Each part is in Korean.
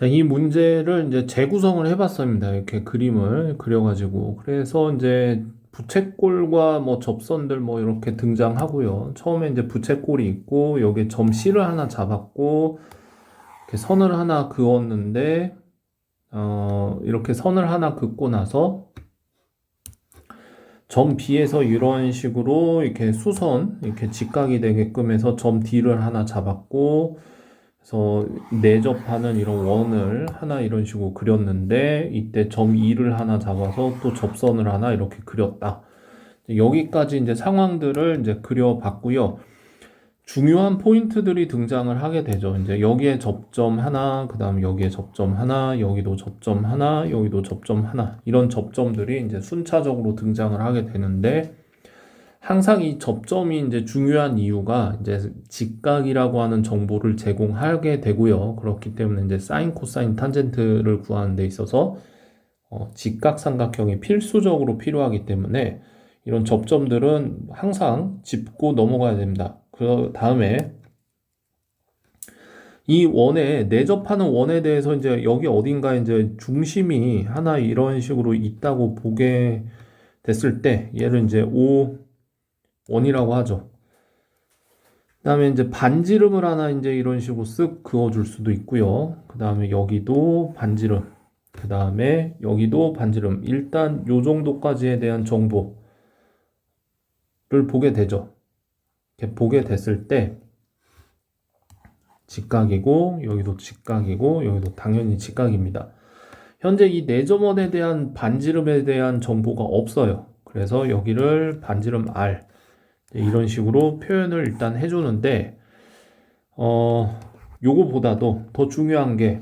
자, 이 문제를 이제 재구성을 해봤습니다. 이렇게 그림을 그려가지고. 그래서 이제 부채꼴과 뭐 접선들 뭐 이렇게 등장하고요. 처음에 이제 부채꼴이 있고, 여기에 점 C를 하나 잡았고, 이렇게 선을 하나 그었는데, 어, 이렇게 선을 하나 긋고 나서, 점 B에서 이런 식으로 이렇게 수선, 이렇게 직각이 되게끔 해서 점 D를 하나 잡았고, 그래서 내접하는 이런 원을 하나 이런 식으로 그렸는데 이때 점 2를 하나 잡아서 또 접선을 하나 이렇게 그렸다. 여기까지 이제 상황들을 이제 그려봤고요. 중요한 포인트들이 등장을 하게 되죠. 이제 여기에 접점 하나, 그 다음 여기에 접점 하나, 여기도 접점 하나, 여기도 접점 하나. 이런 접점들이 이제 순차적으로 등장을 하게 되는데, 항상 이 접점이 이제 중요한 이유가 이제 직각이라고 하는 정보를 제공하게 되고요. 그렇기 때문에 이제 사인, 코사인, 탄젠트를 구하는 데 있어서 어, 직각 삼각형이 필수적으로 필요하기 때문에 이런 접점들은 항상 짚고 넘어가야 됩니다. 그 다음에 이 원에 내접하는 원에 대해서 이제 여기 어딘가에 이제 중심이 하나 이런 식으로 있다고 보게 됐을 때 얘를 이제 O 원이라고 하죠. 그 다음에 이제 반지름을 하나 이제 이런 식으로 쓱 그어줄 수도 있고요. 그 다음에 여기도 반지름. 그 다음에 여기도 반지름. 일단 요 정도까지에 대한 정보를 보게 되죠. 이렇게 보게 됐을 때 직각이고 여기도 직각이고 여기도 당연히 직각입니다. 현재 이 내점원에 대한 반지름에 대한 정보가 없어요. 그래서 여기를 반지름 R 이런 식으로 표현을 일단 해주는데 어 요거보다도 더 중요한 게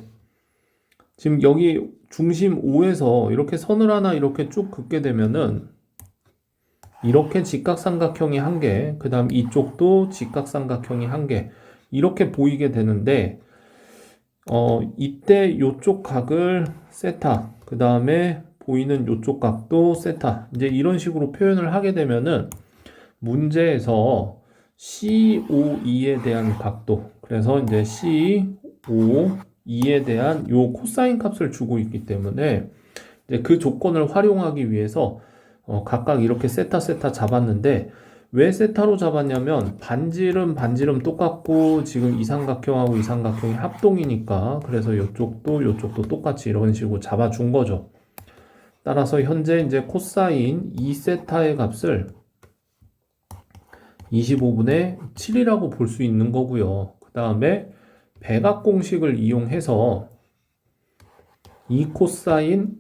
지금 여기 중심 O에서 이렇게 선을 하나 이렇게 쭉 긋게 되면은 이렇게 직각삼각형이 한 개, 그 다음 이쪽도 직각삼각형이 한 개, 이렇게 보이게 되는데, 어, 이때 요쪽 각을 세타, 그 다음에 보이는 요쪽 각도 세타, 이제 이런 식으로 표현을 하게 되면은, 문제에서 COE에 대한 각도, 그래서 이제 COE에 대한 요 코사인 값을 주고 있기 때문에 이제 그 조건을 활용하기 위해서 어, 각각 이렇게 세타 세타 잡았는데 왜 세타로 잡았냐면 반지름 반지름 똑같고 지금 이삼각형하고 이삼각형이 합동이니까 그래서 이쪽도 이쪽도 똑같이 이런 식으로 잡아준 거죠. 따라서 현재 이제 코사인 2세타의 값을 25분의 7이라고 볼 수 있는 거고요. 그 다음에 배각 공식을 이용해서 이 코사인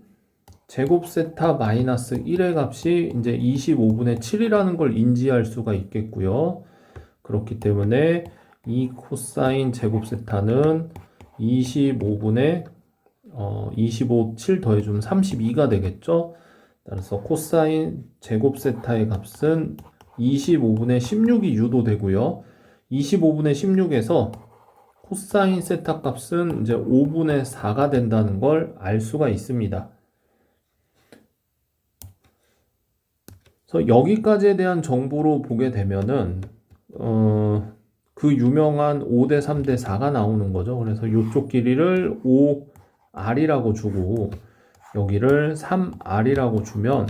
제곱 세타 마이너스 1의 값이 이제 25분의 7이라는 걸 인지할 수가 있겠고요. 그렇기 때문에 이 코사인 제곱 세타는 25분의 어, 25, 7 더해주면 32가 되겠죠. 따라서 코사인 제곱 세타의 값은 25분의 16이 유도되고요. 25분의 16에서 코사인 세타 값은 이제 5분의 4가 된다는 걸 알 수가 있습니다. 그래서 여기까지에 대한 정보로 보게 되면은 어, 그 유명한 5대 3대 4가 나오는 거죠. 그래서 이쪽 길이를 5r이라고 주고 여기를 3r이라고 주면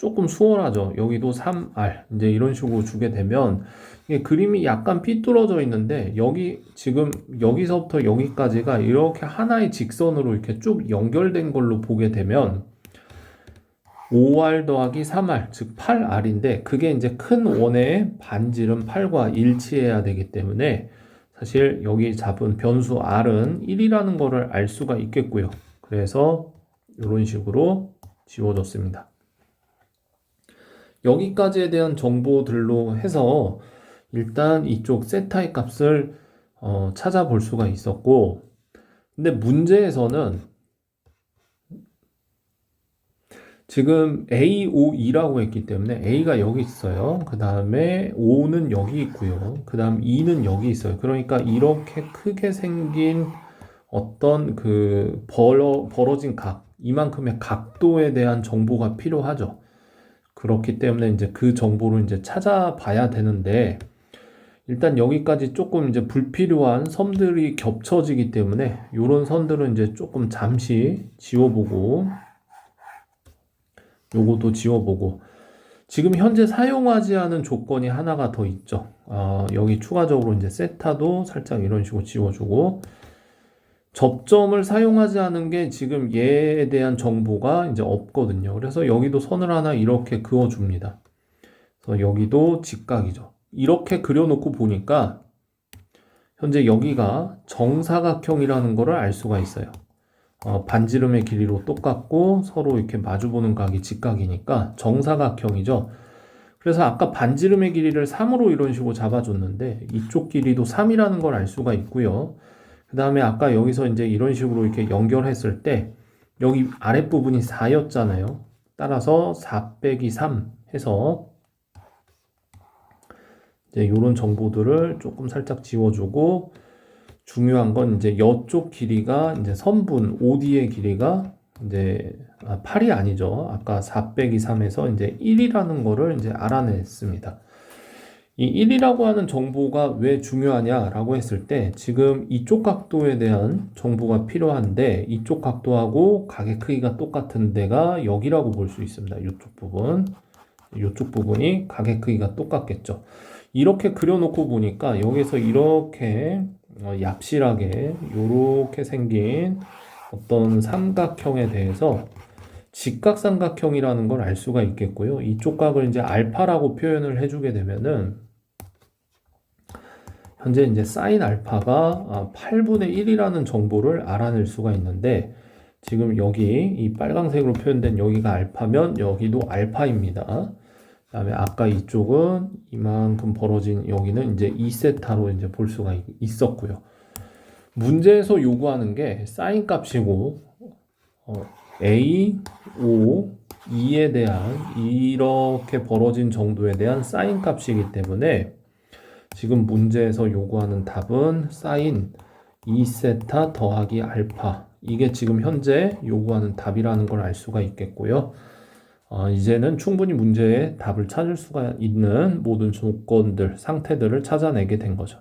조금 수월하죠. 여기도 3R 이제 이런 식으로 주게 되면 그림이 약간 삐뚤어져 있는데 여기 지금 여기서부터 여기까지가 이렇게 하나의 직선으로 이렇게 쭉 연결된 걸로 보게 되면 5R 더하기 3R, 즉 8R인데 그게 이제 큰 원의 반지름 8과 일치해야 되기 때문에 사실 여기 잡은 변수 R은 1이라는 거를 알 수가 있겠고요. 그래서 이런 식으로 지워졌습니다. 여기까지에 대한 정보들로 해서 일단 이쪽 세타의 값을 어, 찾아볼 수가 있었고 근데 문제에서는 지금 A, O, E라고 했기 때문에 A가 여기 있어요. 그 다음에 O는 여기 있고요. 그 다음 E는 여기 있어요. 그러니까 이렇게 크게 생긴 어떤 그 벌어, 벌어진 각, 이만큼의 각도에 대한 정보가 필요하죠. 그렇기 때문에 이제 그 정보를 이제 찾아봐야 되는데, 일단 여기까지 조금 이제 불필요한 섬들이 겹쳐지기 때문에 요런 선들은 이제 조금 잠시 지워보고 요것도 지워보고 지금 현재 사용하지 않은 조건이 하나가 더 있죠. 아, 여기 추가적으로 이제 세타도 살짝 이런 식으로 지워주고 접점을 사용하지 않은 게 지금 얘에 대한 정보가 이제 없거든요. 그래서 여기도 선을 하나 이렇게 그어줍니다. 그래서 여기도 직각이죠. 이렇게 그려놓고 보니까 현재 여기가 정사각형이라는 것을 알 수가 있어요. 어, 반지름의 길이로 똑같고 서로 이렇게 마주보는 각이 직각이니까 정사각형이죠. 그래서 아까 반지름의 길이를 3으로 이런 식으로 잡아줬는데 이쪽 길이도 3이라는 걸 알 수가 있고요. 그 다음에 아까 여기서 이제 이런 식으로 이렇게 연결했을 때 여기 아랫부분이 4였잖아요. 따라서 4 빼기 3 해서 이제 이런 정보들을 조금 살짝 지워주고 중요한 건 이제 여쪽 길이가 이제 선분 OD의 길이가 이제 아, 8이 아니죠. 아까 4 빼기 3에서 이제 1이라는 거를 이제 알아냈습니다. 이 1이라고 하는 정보가 왜 중요하냐라고 했을 때 지금 이쪽 각도에 대한 정보가 필요한데 이쪽 각도하고 각의 크기가 똑같은 데가 여기라고 볼 수 있습니다. 이쪽 부분. 이쪽 부분이 각의 크기가 똑같겠죠. 이렇게 그려놓고 보니까 여기서 이렇게 어, 얍실하게 이렇게 생긴 어떤 삼각형에 대해서 직각삼각형이라는 걸 알 수가 있겠고요. 이쪽 각을 이제 알파라고 표현을 해주게 되면은 현재 이제 사인 알파가 8분의 1이라는 정보를 알아낼 수가 있는데 지금 여기 이 빨강색으로 표현된 여기가 알파면 여기도 알파입니다. 그 다음에 아까 이쪽은 이만큼 벌어진 여기는 이제 2세타로 이제 볼 수가 있었고요. 문제에서 요구하는 게 사인 값이고 어, A, O, 2에 대한 이렇게 벌어진 정도에 대한 사인 값이기 때문에 지금 문제에서 요구하는 답은 사인 2세타 더하기 알파 이게 지금 현재 요구하는 답이라는 걸 알 수가 있겠고요. 어, 이제는 충분히 문제의 답을 찾을 수가 있는 모든 조건들, 상태들을 찾아내게 된 거죠.